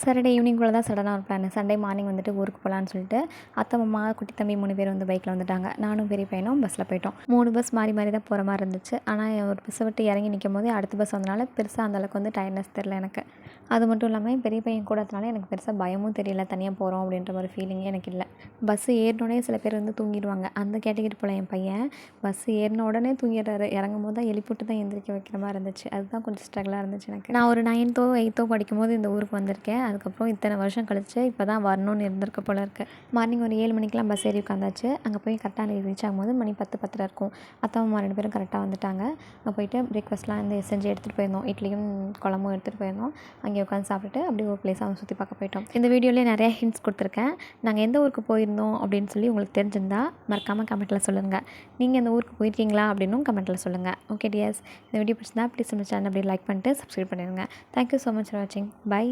Saturday evening கூட தான் சடனாக ஒரு பிளான் சண்டே மார்னிங் வந்துட்டு ஊருக்கு போகலான்னு சொல்லிட்டு அத்தை மாமா குட்டி தம்பி மூணு பேர் வந்து பைக்கில் வந்துட்டாங்க. நானும் பெரிய பையனும் பஸ்ஸில் போயிட்டோம். மூணு பஸ் மாறி மாறி தான் போகிற மாதிரி இருந்துச்சு. ஆனால் ஒரு பஸ்ஸை விட்டு இறங்கி நிற்கும் போது அடுத்த பஸ் வந்தனால பெருசாக அந்தளவுக்கு வந்து டயர்னஸ் தெரில எனக்கு. அது மட்டும் இல்லாமல் பெரிய பையன் கூட எனக்கு பெருசாக பயமும் தெரியல. தனியாக போகிறோம் அப்படின்ற ஒரு ஃபீலிங்கே எனக்கு இல்லை. பஸ்ஸு ஏறினோடனே சில பேர் வந்து தூங்கிடுவாங்க. அந்த கேட்டகரி போல் என் பையன் பஸ்ஸு ஏறின உடனே தூங்கிடுறாரு. இறங்கும் போது தான் எழுப்பிட்டு தான் எந்திரிக்க வைக்கிற மாதிரி இருந்துச்சு. அதுதான் கொஞ்சம் ஸ்ட்ரகிளாக இருந்துச்சு எனக்கு. நான் ஒரு நைன்த்தோ எயித்தோ படிக்கும்போது இந்த ஊருக்கு வந்திருக்கேன். அதுக்கப்புறம் இத்தனை வருஷம் கழிச்சு இப்போ தான் வரணும்னு இருந்திருக்க போல இருக்கு. மார்னிங் ஒரு ஏழு மணிக்கெலாம் பஸ் ஏறி உட்காந்தாச்சு. அங்கே போய் கரெக்டாக ரீச் ஆகும்போது மணி பத்து பத்தரை இருக்கும். அத்தா ரெண்டு பேரும் கரெக்டாக வந்துட்டாங்க. அங்கே போயிட்டு பிரேக்ஃபாஸ்ட்லாம் வந்து செஞ்சு எடுத்துகிட்டு போயிருந்தோம். இட்லியும் குழம்பும் எடுத்துகிட்டு போயிருந்தோம். அங்கே உட்காந்து சாப்பிட்டுட்டு அப்படியே ஒரு பிளேஸ் அவங்க சுற்றி பார்க்க போயிட்டோம். இந்த வீடியோலேயே நிறையா ஹிண்ட்ஸ் கொடுத்துருக்கேன். நாங்கள் எந்த ஊருக்கு போயிருந்தோம் அப்படின்னு சொல்லி உங்களுக்கு தெரிஞ்சிருந்தா மறக்காமல் கமெண்ட்டில் சொல்லுங்கள் நீங்கள் இந்த ஊருக்கு போயிருக்கீங்களா அப்படின்னும் கமெண்ட்டில் சொல்லுங்கள் ஓகே டியர்ஸ் இந்த வீடியோ பிடிச்சிருந்தா ப்ளீஸ் நம்ம சேனல் அப்படியே லைக் பண்ணிட்டு சப்ஸ்கிரைப் பண்ணிடுங்க. Thank you so much for வாட்சிங் பை